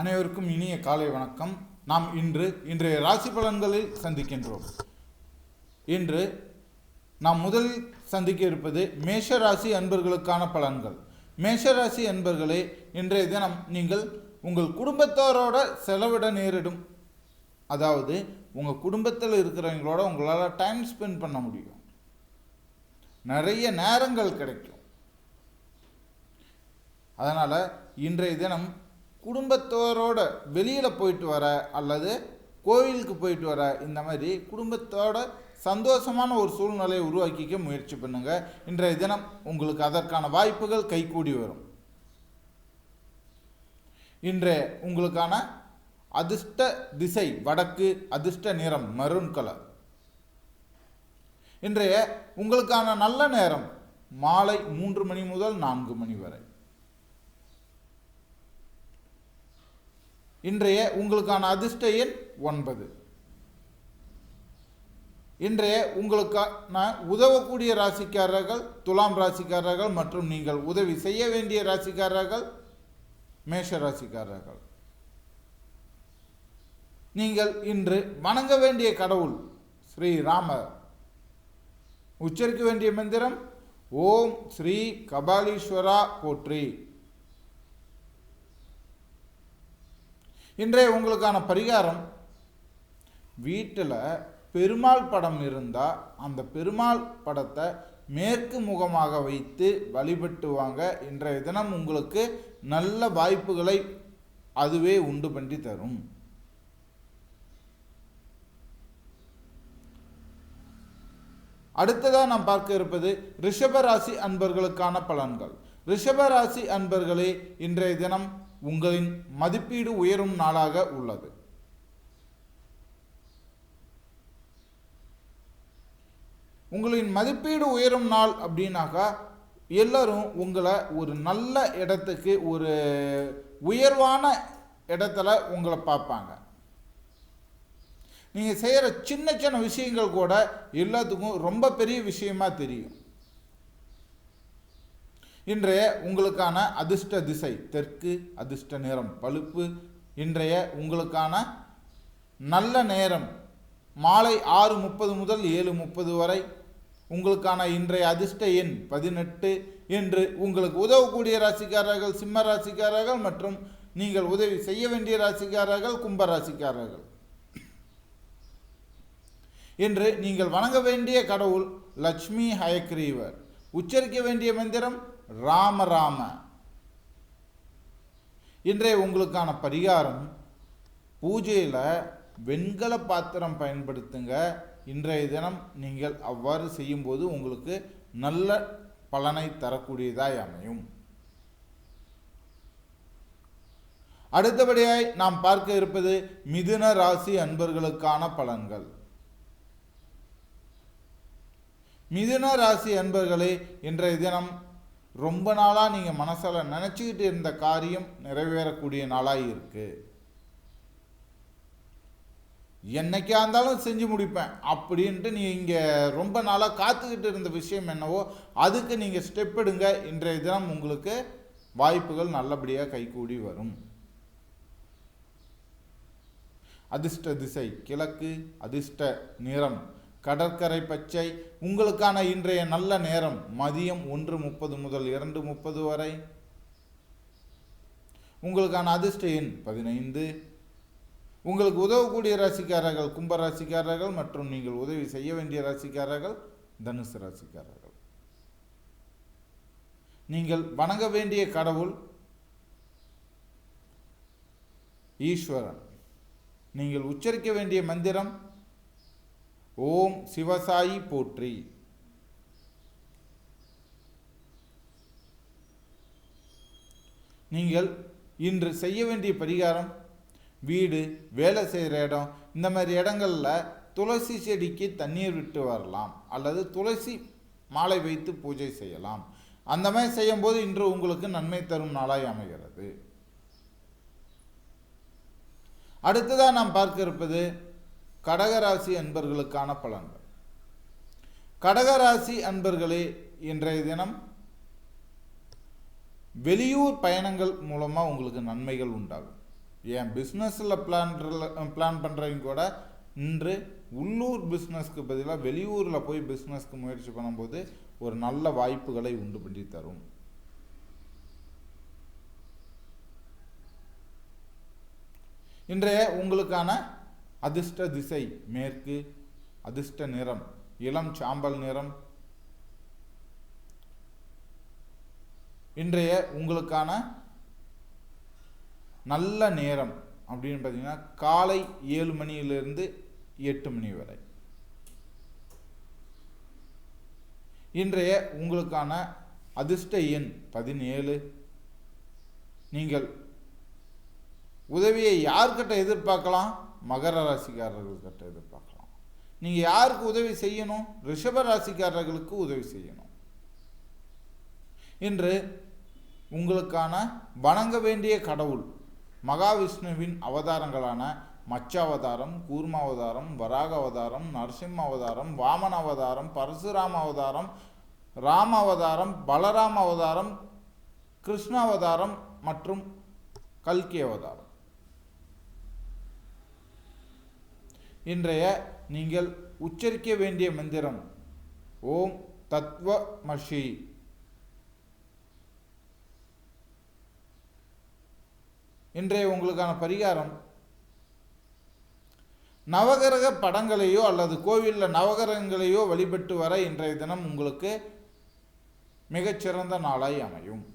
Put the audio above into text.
அனைவருக்கும் இனிய காலை வணக்கம். நாம் இன்று இன்றைய ராசி பலன்களில் சந்திக்கின்றோம். இன்று நாம் முதலில் சந்திக்க இருப்பது மேஷ ராசி அன்பர்களுக்கான பலன்கள். மேஷ ராசி அன்பர்களே இன்றைய தினம் நீங்கள் உங்கள் குடும்பத்தாரோட செலவிட நேரிடும். அதாவது உங்கள் குடும்பத்தில் இருக்கிறவங்களோட உங்களால் டைம் ஸ்பெண்ட் பண்ண முடியும். நிறைய நேரங்கள் கிடைக்கும். அதனால் இன்றைய தினம் குடும்பத்தோரோட வெளியில் போயிட்டு வர அல்லது கோவிலுக்கு போயிட்டு வர இந்த மாதிரி குடும்பத்தோட சந்தோஷமான ஒரு சூழ்நிலையை உருவாக்கிக்க முயற்சி பண்ணுங்கள் இன்றைய தினம் உங்களுக்கு அதற்கான வாய்ப்புகள் கைகூடி வரும். இன்றைய உங்களுக்கான அதிர்ஷ்ட திசை வடக்கு அதிர்ஷ்ட நிறம் மருண் கலர் இன்றைய உங்களுக்கான நல்ல நேரம் மாலை மூன்று மணி முதல் நான்கு மணி வரை. இன்றைய உங்களுக்கான அதிர்ஷ்ட எண் ஒன்பது. இன்றைய உங்களுக்கான உதவக்கூடிய ராசிக்காரர்கள் துலாம் ராசிக்காரர்கள் மற்றும் நீங்கள் உதவி செய்ய வேண்டிய ராசிக்காரர்கள் மேஷ ராசிக்காரர்கள். நீங்கள் இன்று வணங்க வேண்டிய கடவுள் ஸ்ரீ ராமர் உச்சரிக்க வேண்டிய மந்திரம் ஓம் ஸ்ரீ கபாலீஸ்வரா போற்றி. இன்றைய உங்களுக்கான பரிகாரம் வீட்டில் பெருமாள் படம் இருந்தால் அந்த பெருமாள் படத்தை மேற்கு முகமாக வைத்து வழிபட்டு வாங்க இன்றைய தினம் உங்களுக்கு நல்ல வாய்ப்புகளை அதுவே உண்டு பண்ணி தரும். அடுத்ததாக நாம் பார்க்க இருப்பது ரிஷபராசி அன்பர்களுக்கான பலன்கள். ரிஷபராசி அன்பர்களே இன்றைய தினம் உங்களின் மதிப்பீடு உயரும் நாளாக உள்ளது. உங்களின் மதிப்பீடு உயரும் நாள் அப்படின்னாக்கா எல்லோரும் உங்களை ஒரு நல்ல இடத்துக்கு ஒரு உயர்வான இடத்துல உங்களை பார்ப்பாங்க. நீங்கள் செய்கிற சின்ன சின்ன விஷயங்கள் கூட எல்லாத்துக்கும் ரொம்ப பெரிய விஷயமா தெரியும். இன்றைய உங்களுக்கான அதிர்ஷ்ட திசை தெற்கு அதிர்ஷ்ட நேரம் பழுப்பு. இன்றைய உங்களுக்கான நல்ல நேரம் மாலை ஆறு முப்பது முதல் ஏழு முப்பது வரை. உங்களுக்கான இன்றைய அதிர்ஷ்ட எண் பதினெட்டு. என்று உங்களுக்கு உதவக்கூடிய ராசிக்காரர்கள் சிம்ம ராசிக்காரர்கள் மற்றும் நீங்கள் உதவி செய்ய வேண்டிய ராசிக்காரர்கள் கும்ப ராசிக்காரர்கள். இன்று நீங்கள் வணங்க வேண்டிய கடவுள் லட்சுமி ஹயக்ரீவர். உச்சரிக்க வேண்டிய மந்திரம் ராம ராம. இன்றைய உங்களுக்கான பரிகாரம் பூஜையில் வெண்கல பாத்திரம் பயன்படுத்துங்க. இன்றைய தினம் நீங்கள் அவ்வாறு செய்யும்போது உங்களுக்கு நல்ல பலனை தரக்கூடியதாய் அமையும். அடுத்தபடியாய் நாம் பார்க்க இருப்பது மிதுன ராசி அன்பர்களுக்கான பலன்கள். மிதுன ராசி அன்பர்களே இன்றைய தினம் ரொம்ப நாளாக நீங்கள் மனசில் நினச்சிக்கிட்டு இருந்த காரியம் நிறைவேறக்கூடிய நாளாக இருக்குது என்னைக்கா இருந்தாலும் செஞ்சு முடிப்பேன். அப்படின்ட்டு நீங்கள் இங்கே ரொம்ப நாளாக காத்துக்கிட்டு இருந்த விஷயம் என்னவோ அதுக்கு நீங்கள் ஸ்டெப் எடுங்க. இன்றைய தினம் உங்களுக்கு வாய்ப்புகள் நல்லபடியாக கைகூடி வரும். அதிர்ஷ்ட திசை கிழக்கு அதிர்ஷ்ட நிறம். கடற்கரை பச்சை. உங்களுக்கான இன்றைய நல்ல நேரம் மதியம் ஒன்று முப்பது முதல் இரண்டு முப்பது வரை. உங்களுக்கான அதிர்ஷ்ட எண் பதினைந்து. உங்களுக்கு உதவக்கூடிய ராசிக்காரர்கள் கும்ப ராசிக்காரர்கள் மற்றும் நீங்கள் உதவி செய்ய வேண்டிய ராசிக்காரர்கள் தனுசு ராசிக்காரர்கள். நீங்கள் வணங்க வேண்டிய கடவுள் ஈஸ்வரன். நீங்கள் உச்சரிக்க வேண்டிய மந்திரம் ஓம் சிவசாயி போற்றி. நீங்கள் இன்று செய்ய வேண்டிய பரிகாரம் வீடு வேலை செய்கிற இடம் இந்த மாதிரி இடங்களில் துளசி செடிக்கு தண்ணீர் விட்டு வரலாம் அல்லது துளசி மாலை வைத்து பூஜை செய்யலாம். அந்த மாதிரி செய்யும்போது இன்று உங்களுக்கு நன்மை தரும் நாளாய் அமைகிறது. அடுத்ததாக நாம் பார்க்க இருப்பது கடகராசி அன்பர்களுக்கான பலன்கள். கடகராசி அன்பர்களே இன்றைய தினம் வெளியூர் பயணங்கள் மூலமாக உங்களுக்கு நன்மைகள் உண்டாகும். ஏன்? பிஸ்னஸில் பிளான் பிளான் பண்ணுறவங்க கூட இன்று உள்ளூர் பிஸ்னஸ்க்கு பதிலாக வெளியூரில் போய் பிஸ்னஸ்க்கு முயற்சி பண்ணும்போது ஒரு நல்ல வாய்ப்புகளை உண்டு பண்ணி தரும். இன்றைய உங்களுக்கான அதிர்ஷ்ட திசை மேற்கு அதிர்ஷ்ட நிறம் இளம் சாம்பல் நிறம். இன்றைய உங்களுக்கான நல்ல நேரம் அப்படின்னு பார்த்தீங்கன்னா காலை ஏழு மணியிலிருந்து எட்டு மணி வரை. இன்றைய உங்களுக்கான அதிர்ஷ்ட எண் பதினேழு. நீங்கள் உதவியை யார்கிட்ட எதிர்பார்க்கலாம்? மகர ராசிக்காரர்கள்கிட்ட எதிர்பார்க்கலாம். நீங்கள் யாருக்கு உதவி செய்யணும்? ரிஷப ராசிக்காரர்களுக்கு உதவி செய்யணும். இன்று உங்களுக்கான வணங்க வேண்டிய கடவுள் மகாவிஷ்ணுவின் அவதாரங்களான மச்ச அவதாரம் கூர்ம அவதாரம் வராக அவதாரம் நரசிம்ம அவதாரம் வாமன அவதாரம் பரசுராம அவதாரம் ராம அவதாரம் பலராம அவதாரம் கிருஷ்ண அவதாரம் மற்றும் கல்கி அவதாரம். இன்றைய நீங்கள் உச்சரிக்க வேண்டிய மந்திரம். ஓம் தத்வமஷி. இன்றைய உங்களுக்கான பரிகாரம் நவகிரக படங்களையோ அல்லது கோவிலில் நவகிரகங்களையோ வழிபட்டு வர இன்றைய தினம் உங்களுக்கு மிகச்சிறந்த நாளாய் அமையும்.